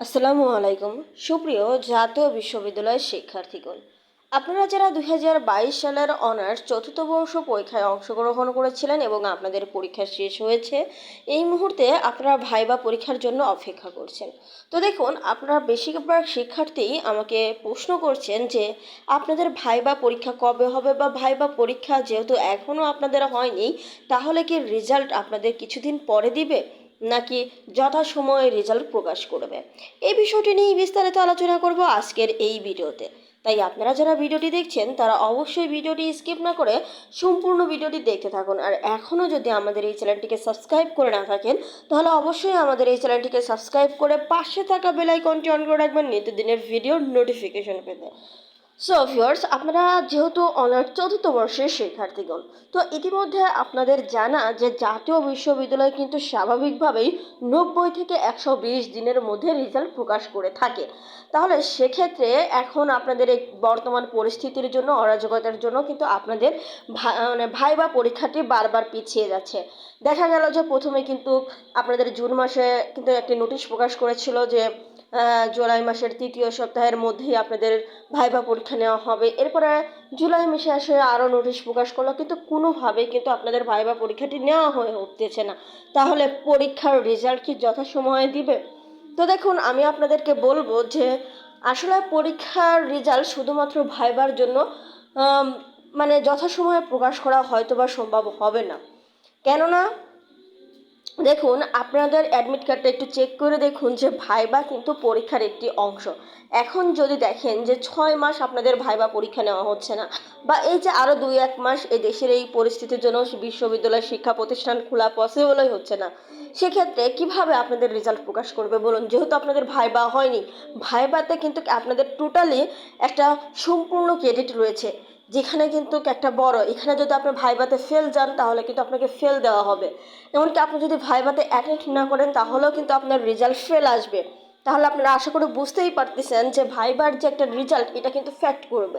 আসসালামু আলাইকুম। সুপ্রিয় জাতীয় বিশ্ববিদ্যালয়ের শিক্ষার্থীগণ, আপনারা যারা দু হাজার বাইশ সালের অনার্স চতুর্থ বর্ষ পরীক্ষায় অংশগ্রহণ করেছিলেন এবং আপনাদের পরীক্ষা শেষ হয়েছে, এই মুহূর্তে আপনারা ভাইবা পরীক্ষার জন্য অপেক্ষা করছেন। তো দেখুন, আপনারা বেশিরভাগ শিক্ষার্থী আমাকে প্রশ্ন করছেন যে, আপনাদের ভাইবা পরীক্ষা কবে হবে বা ভাইবা পরীক্ষা যেহেতু এখনও আপনাদের হয়নি, তাহলে কি রেজাল্ট আপনাদের কিছুদিন পরে দিবে? নাকি যথাসময়ে রেজাল্ট প্রকাশ করবে? এই বিষয়টি নিয়ে বিস্তারিত আলোচনা করব আজকের এই ভিডিওতে। তাই আপনারা যারা ভিডিওটি দেখছেন, তারা অবশ্যই ভিডিওটি স্কিপ না করে সম্পূর্ণ ভিডিওটি দেখতে থাকুন। আর এখনও যদি আমাদের এই চ্যানেলটিকে সাবস্ক্রাইব করে না থাকেন, তাহলে অবশ্যই আমাদের এই চ্যানেলটিকে সাবস্ক্রাইব করে পাশে থাকা বেল আইকনটি অন করে রাখবেন, নিত্যদিনের ভিডিওর নোটিফিকেশন পেতে। সো ভিউয়ার্স আপনারা যেহেতু অনার্স চতুর্থ বর্ষের শিক্ষার্থীগণ তো ইতিমধ্যে আপনাদের জানা যে জাতীয় বিশ্ববিদ্যালয় কিন্তু স্বাভাবিকভাবেই নব্বই থেকে একশো বিশ দিনের মধ্যে রেজাল্ট প্রকাশ করে থাকে। তাহলে সেক্ষেত্রে এখন আপনাদের এই বর্তমান পরিস্থিতির জন্য, অরাজকতার জন্য কিন্তু আপনাদের মানে ভাইবা পরীক্ষাটি বারবার পিছিয়ে যাচ্ছে। দেখা গেল যে প্রথমে কিন্তু আপনাদের জুন মাসে কিন্তু একটি নোটিশ প্রকাশ করেছিল যে জুলাই মাসের তৃতীয় সপ্তাহের মধ্যেই আপনাদের ভাইবা পরীক্ষা নেওয়া হবে। এরপরে জুলাই মাসে আসে আরও নোটিশ প্রকাশ করল, কিন্তু কোনোভাবে কিন্তু আপনাদের ভাইবা পরীক্ষাটি নেওয়া হয়ে উঠতেছে না। তাহলে পরীক্ষার রেজাল্ট কি যথাসময়ে দিবে? তো দেখুন, আমি আপনাদেরকে বলব যে আসলে পরীক্ষার রেজাল্ট শুধুমাত্র ভাইবার জন্য মানে যথাসময়ে প্রকাশ করা হয়তো বা সম্ভব হবে না। কেননা দেখুন, আপনাদের অ্যাডমিট কার্ডটা একটু চেক করে দেখুন যে ভাইবা কিন্তু পরীক্ষার একটি অংশ। এখন যদি দেখেন যে ছয় মাস আপনাদের ভাইবা পরীক্ষা নেওয়া হচ্ছে না, বা এই যে আরও দুই এক মাস এই দেশের এই পরিস্থিতির জন্য বিশ্ববিদ্যালয় শিক্ষা প্রতিষ্ঠান খোলা পসিবলই হচ্ছে না, সেক্ষেত্রে কীভাবে আপনাদের রেজাল্ট প্রকাশ করবে বলুন? যেহেতু আপনাদের ভাইবা হয়নি, ভাইবাতে কিন্তু আপনাদের টোটালি একটা সম্পূর্ণ ক্রেডিট রয়েছে। যেখানে কিন্তু একটা বড়, এখানে যদি আপনি ভাইবাতে ফেল যান, তাহলে কিন্তু আপনাকে ফেল দেওয়া হবে। এমনকি আপনি যদি ভাইবাতে অ্যাটেন্ড না করেন, তাহলেও কিন্তু আপনার রেজাল্ট ফেল আসবে। তাহলে আপনারা আশা করে বুঝতেই পারতেছেন যে ভাইবার যে একটা রেজাল্ট এটা কিন্তু ফ্যাক্ট করবে।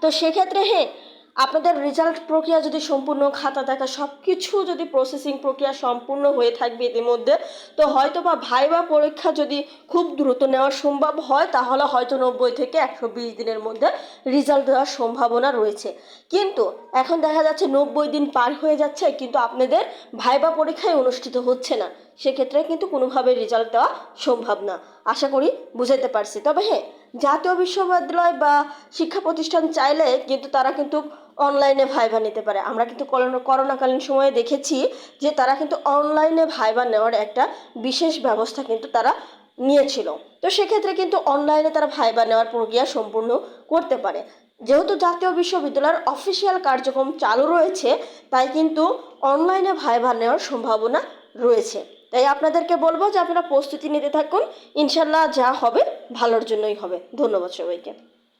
তো সেক্ষেত্রে হ্যাঁ আপনাদের রেজাল্ট প্রক্রিয়া যদি সম্পূর্ণ খাতা দেখা সব কিছু যদি প্রসেসিং প্রক্রিয়া সম্পূর্ণ হয়ে থাকবে ইতিমধ্যে, তো হয়তো বা ভাইবা পরীক্ষা যদি খুব দ্রুত নেওয়া সম্ভব হয়, তাহলে হয়তো নব্বই থেকে একশো বিশ দিনের মধ্যে রেজাল্ট দেওয়ার সম্ভাবনা রয়েছে। কিন্তু এখন দেখা যাচ্ছে নব্বই দিন পার হয়ে যাচ্ছে, কিন্তু আপনাদের ভাইবা পরীক্ষায় অনুষ্ঠিত হচ্ছে না। সেক্ষেত্রে কিন্তু কোনোভাবে রেজাল্ট দেওয়া সম্ভব না। আশা করি বুঝাইতে পারছি। তবে হ্যাঁ জাতীয় বিশ্ববিদ্যালয় বা শিক্ষা প্রতিষ্ঠান চাইলে কিন্তু তারা কিন্তু অনলাইনে ভাইবা নিতে পারে। আমরা কিন্তু করোনা- করোনাকালীন সময়ে দেখেছি যে তারা কিন্তু অনলাইনে ভাইবা নেওয়ার একটা বিশেষ ব্যবস্থা কিন্তু তারা নিয়েছিল। তো সেক্ষেত্রে কিন্তু অনলাইনে তারা ভাইবা নেওয়ার প্রক্রিয়া সম্পূর্ণ করতে পারে। যেহেতু জাতীয় বিশ্ববিদ্যালয়ের অফিসিয়াল কার্যক্রম চালু রয়েছে, তাই কিন্তু অনলাইনে ভাইবা নেওয়ার সম্ভাবনা রয়েছে। তাই আপনাদেরকে বলব যে আপনারা প্রস্তুতি নিতে থাকুন। ইনশাল্লাহ যা হবে ভালোর জন্যই হবে। ধন্যবাদ সবাইকে।